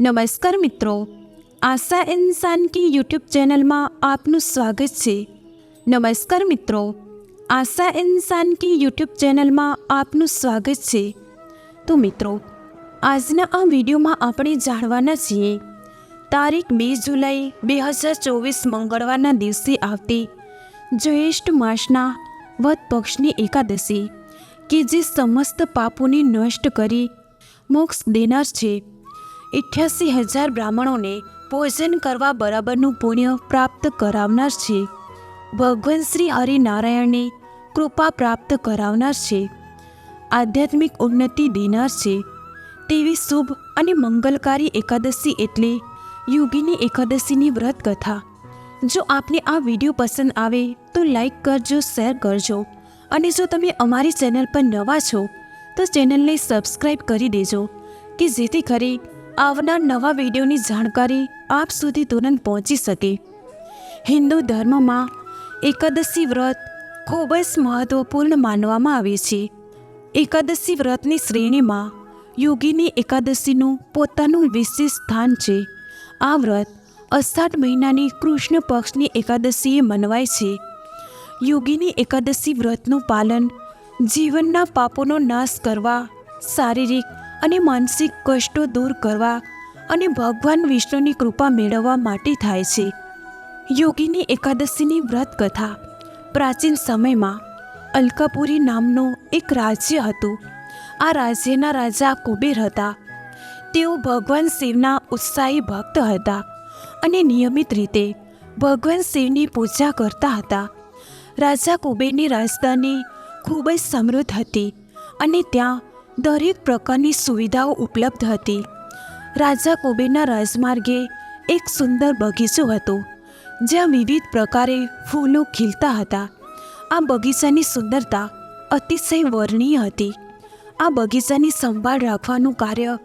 નમસ્કાર મિત્રો. આશા ઇન્સાન કી યુટ્યુબ ચેનલમાં આપનું સ્વાગત છે. નમસ્કાર મિત્રો. આશા ઇન્સાન કી યુટ્યુબ ચેનલમાં આપનું સ્વાગત છે. તો મિત્રો, આજના આ વિડીયોમાં આપણે જાણવાના છીએ, તારીખ બે જુલાઈ બે હજાર ચોવીસ મંગળવારના દિવસે આવતી જ્યેષ્ઠ માસના વધ પક્ષની એકાદશી, કે જે સમસ્ત પાપોને નષ્ટ કરી મોક્ષ દેનાર છે. અઠ્યાસી હજાર બ્રાહ્મણોને ભોજન કરવા બરાબરનું પુણ્ય પ્રાપ્ત કરાવનાર છે. ભગવાન શ્રી હરિનારાયણની કૃપા પ્રાપ્ત કરાવનાર છે. આધ્યાત્મિક ઉન્નતિ દેનાર છે. તેવી શુભ અને મંગલકારી એકાદશી એટલે યોગીની એકાદશીની વ્રત કથા. જો આપને આ વીડિયો પસંદ આવે તો લાઈક કરજો, શેર કરજો અને જો તમે અમારી ચેનલ પર નવા છો તો ચેનલને સબસ્ક્રાઈબ કરી દેજો કે જેથી કરી આવનાર નવા વિડીયોની જાણકારી આપ સુધી તુરંત પહોંચી શકે. હિન્દુ ધર્મમાં એકાદશી વ્રત ખૂબ જ મહત્વપૂર્ણ માનવામાં આવે છે. એકાદશી વ્રતની શ્રેણીમાં યોગીની એકાદશીનું પોતાનું વિશેષ સ્થાન છે. આ વ્રત અષાઢ મહિનાની કૃષ્ણ પક્ષની એકાદશીએ મનવાય છે. યોગીની એકાદશી વ્રતનું પાલન જીવનના પાપોનો નાશ કરવા, શારીરિક અને માનસિક કષ્ટો દૂર કરવા અને ભગવાન વિષ્ણુની કૃપા મેળવવા માટે થાય છે. યોગીની એકાદશીની વ્રત કથા. પ્રાચીન સમયમાં અલકાપુરી નામનું એક રાજ્ય હતું. આ રાજ્યના રાજા કુબેર હતા. તેઓ ભગવાન શિવના ઉત્સાહી ભક્ત હતા અને નિયમિત રીતે ભગવાન શિવની પૂજા કરતા હતા. રાજા કુબેરની રાજધાની ખૂબ જ સમૃદ્ધ હતી અને ત્યાં દરેક પ્રકારની સુવિધાઓ ઉપલબ્ધ હતી. રાજા કુબેરના રાજમાર્ગે એક સુંદર બગીચો હતો, જ્યાં વિવિધ પ્રકારે ફૂલો ખીલતા હતા. આ બગીચાની સુંદરતા અતિશય વર્ણીય હતી. આ બગીચાની સંભાળ રાખવાનું કાર્ય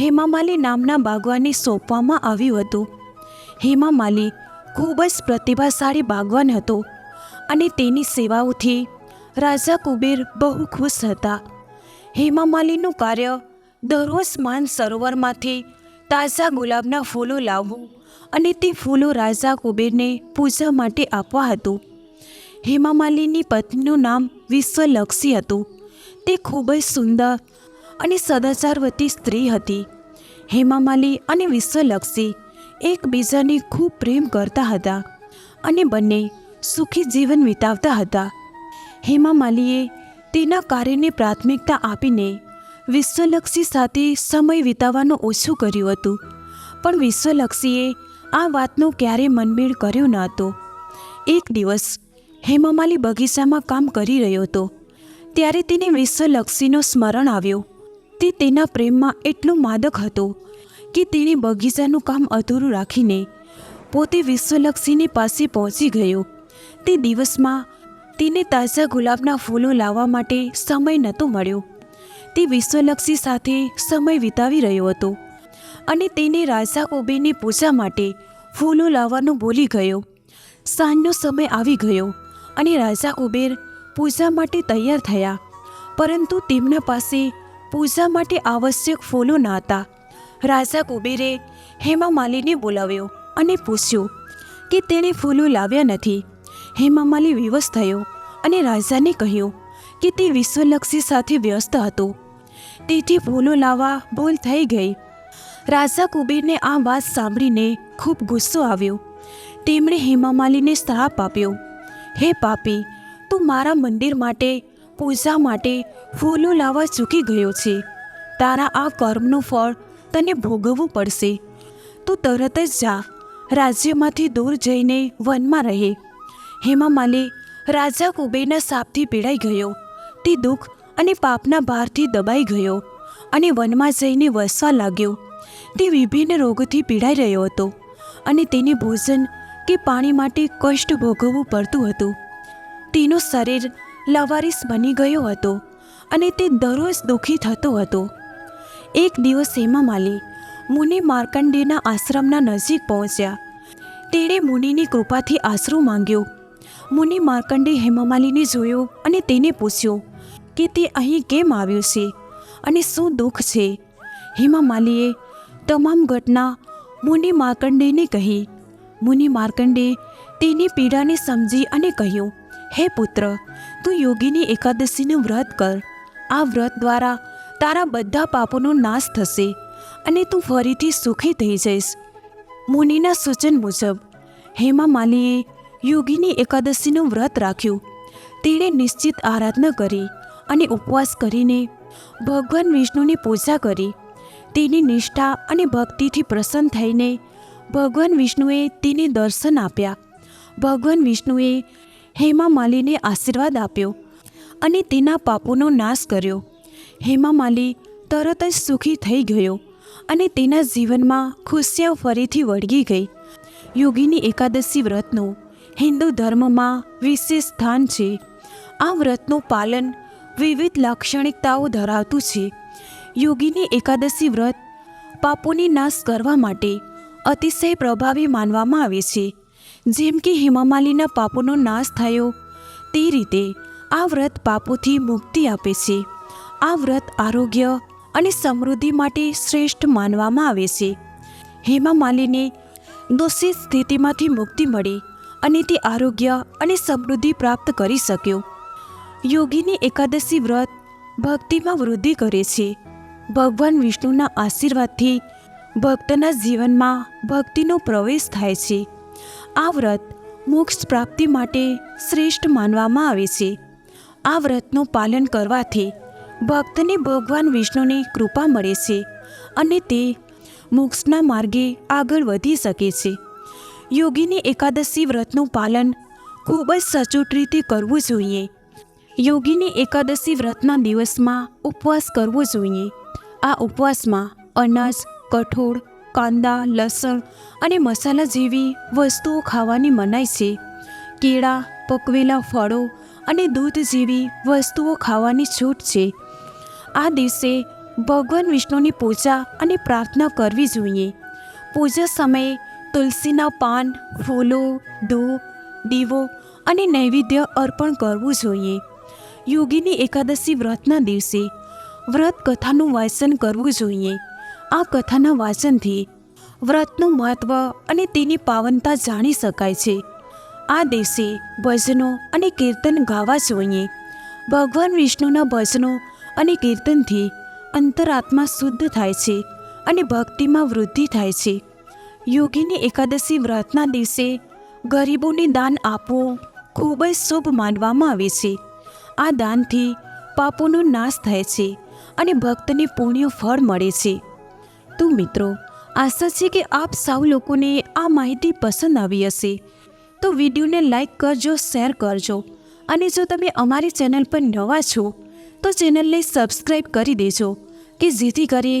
હેમામાલી નામના બાગવાનને સોંપવામાં આવ્યું હતું. હેમામાલી ખૂબ જ પ્રતિભાશાળી બાગવાન હતો અને તેની સેવાઓથી રાજા કુબેર બહુ ખુશ હતા. હેમામાલીનું કાર્ય દરરોજ માન સરોવરમાંથી તાજા ગુલાબના ફૂલો લાવવું અને તે ફૂલો રાજા કુબેરને પૂજા માટે આપવા હતું. હેમામાલીની પત્નીનું નામ વિશ્વલક્ષી હતું. તે ખૂબ જ સુંદર અને સદાચારવતી સ્ત્રી હતી. હેમામાલી અને વિશ્વલક્ષી એકબીજાને ખૂબ પ્રેમ કરતા હતા અને બંને સુખી જીવન વિતાવતા હતા. હેમામાલીએ તેના કાર્યને પ્રાથમિકતા આપીને વિશ્વલક્ષી સાથે સમય વિતાવવાનું ઓછું કર્યું હતું. પણ વિશ્વલક્ષીએ આ વાતનો ક્યારેય મનમેળ કર્યો ન હતો. એક દિવસ હેમામાલી બગીચામાં કામ કરી રહ્યો હતો. ત્યારે તેને વિશ્વલક્ષીનો સ્મરણ આવ્યો. તે તેના પ્રેમમાં એટલો માદક હતો કે તેણે બગીચાનું કામ અધૂરું રાખીને પોતે વિશ્વલક્ષીની પાસે પહોંચી ગયો. તે દિવસમાં તેને તાજા ગુલાબના ફૂલો લાવવા માટે સમય નહોતો મળ્યો. તે વિશ્વલક્ષી સાથે સમય વિતાવી રહ્યો હતો અને તેને રાજા કોબેની પૂજા માટે ફૂલો લાવવાનું ભૂલી ગયો. સાંજનો સમય આવી ગયો અને રાજા કુબેર પૂજા માટે તૈયાર થયા, પરંતુ તેમના પાસે પૂજા માટે આવશ્યક ફૂલો ન હતા. રાજા કુબેરે હેમા માલીને બોલાવ્યો અને પૂછ્યું કે તેણે ફૂલો લાવ્યા નથી. હેમામાલી વિવશ થયો અને રાજાને કહ્યું કે તે વિશ્વલક્ષી સાથે વ્યસ્ત હતો. તેથી ફૂલો લાવવા ભૂલ થઈ ગઈ. રાજા કુબેરને આ વાત સાંભળીને ખૂબ ગુસ્સો આવ્યો. તેમણે હેમામાલીને શ્રાપ આપ્યો. હે પાપી, તું મારા મંદિર માટે, પૂજા માટે ફૂલો લાવવા ચૂકી ગયો છે. તારા આ કર્મનું ફળ તને ભોગવવું પડશે. તું તરત જ જા. રાજ્યમાંથી દૂર જઈને વનમાં રહે. હેમામાલી રાજા કુબેરના સાપથી પીડાઈ ગયો. તે દુઃખ અને પાપના ભારથી દબાઈ ગયો અને વનમાં જઈને વસવા લાગ્યો. તે વિભિન્ન રોગોથી પીડાઈ રહ્યો હતો અને તેને ભોજન કે પાણી માટે કષ્ટ ભોગવવું પડતું હતું. તેનું શરીર લવારીસ બની ગયો હતો અને તે દરરોજ દુઃખી થતો હતો. એક દિવસ હેમામાલી મુનિ માર્કંડેના આશ્રમના નજીક પહોંચ્યા. તેણે મુનિની કૃપાથી આશરો માંગ્યો મુનિ માર્કંડે હેમામાલીને જોયો અને તેને પૂછ્યું કે તે અહીં કેમ આવ્યું છે અને શું દુઃખ છે? હેમામાલીએ તમામ ઘટના મુનિ માર્કંડેયને કહી. મુનિ માર્કંડે તેની પીડાને સમજી અને કહ્યું, હે પુત્ર, તું યોગીની એકાદશીનું વ્રત કર. આ વ્રત દ્વારા તારા બધા પાપોનો નાશ થશે અને તું ફરીથી સુખી થઈ જઈશ. મુનિના સૂચન મુજબ હેમા માલીએ યોગીની એકાદશીનું વ્રત રાખ્યું. તેણે નિશ્ચિત આરાધના કરી અને ઉપવાસ કરીને ભગવાન વિષ્ણુની પૂજા કરી. તેની નિષ્ઠા અને ભક્તિથી પ્રસન્ન થઈને ભગવાન વિષ્ણુએ તેને દર્શન આપ્યા. ભગવાન વિષ્ણુએ હેમા માલીને આશીર્વાદ આપ્યો અને તેના પાપોનો નાશ કર્યો. હેમા માલી તરત જ સુખી થઈ ગયો અને તેના જીવનમાં ખુશીઓ ફરીથી વળગી ગઈ. યોગીની એકાદશી વ્રતનું હિન્દુ ધર્મમાં વિશેષ સ્થાન છે. આ વ્રતનું પાલન વિવિધ લાક્ષણિકતાઓ ધરાવતું છે. યોગીની એકાદશી વ્રત પાપોની નાશ કરવા માટે અતિશય પ્રભાવી માનવામાં આવે છે. જેમ કે હિમામાલીના પાપોનો નાશ થયો, તે રીતે આ વ્રત પાપોથી મુક્તિ આપે છે. આ વ્રત આરોગ્ય અને સમૃદ્ધિ માટે શ્રેષ્ઠ માનવામાં આવે છે. હેમા માલીને દોષિત સ્થિતિમાંથી મુક્તિ મળી અને તે આરોગ્ય અને સમૃદ્ધિ પ્રાપ્ત કરી શક્યો. યોગીની એકાદશી વ્રત ભક્તિમાં વૃદ્ધિ કરે છે. ભગવાન વિષ્ણુના આશીર્વાદથી ભક્તના જીવનમાં ભક્તિનો પ્રવેશ થાય છે. આ વ્રત મોક્ષ પ્રાપ્તિ માટે શ્રેષ્ઠ માનવામાં આવે છે. આ વ્રતનું પાલન કરવાથી ભક્તને ભગવાન વિષ્ણુની કૃપા મળે છે અને તે મોક્ષના માર્ગે આગળ વધી શકે છે. યોગીની એકાદશી વ્રતનું પાલન ખૂબ જ સચોટ રીતે કરવું જોઈએ. યોગીની એકાદશી વ્રતના દિવસમાં ઉપવાસ કરવો જોઈએ. આ ઉપવાસમાં અનાજ, કઠોળ, કાંદા, લસણ અને મસાલા જેવી વસ્તુઓ ખાવાની મનાય છે. કેળા, પકવેલા ફળો અને દૂધ જેવી વસ્તુઓ ખાવાની છૂટ છે. આ દિવસે ભગવાન વિષ્ણુની પૂજા અને પ્રાર્થના કરવી જોઈએ. પૂજા સમયે તુલસીના પાન, ફૂલો, ધૂપ, દીવો અને નૈવેદ્ય અર્પણ કરવું જોઈએ. યોગીની એકાદશી વ્રતના દિવસે વ્રત કથાનું વાંચન કરવું જોઈએ. આ કથાના વાંચનથી વ્રતનું મહત્ત્વ અને તેની પાવનતા જાણી શકાય છે. આ દિવસે ભજનો અને કીર્તન ગાવા જોઈએ. ભગવાન વિષ્ણુના ભજનો અને કીર્તનથી અંતરાત્મા શુદ્ધ થાય છે અને ભક્તિમાં વૃદ્ધિ થાય છે. યોગીની એકાદશી વ્રતના દિવસે ગરીબોને દાન આપવું ખૂબ જ શુભ માનવામાં આવે છે. આ દાનથી પાપોનો નાશ થાય છે અને ભક્તને પુણ્ય ફળ મળે છે. તો મિત્રો, આશા છે કે આપ સૌ લોકોને આ માહિતી પસંદ આવી હશે. તો વિડીયોને લાઈક કરજો, શેર કરજો અને જો તમે અમારી ચેનલ પર નવા છો, તો ચેનલને સબસ્ક્રાઈબ કરી દેજો કે જેથી કરી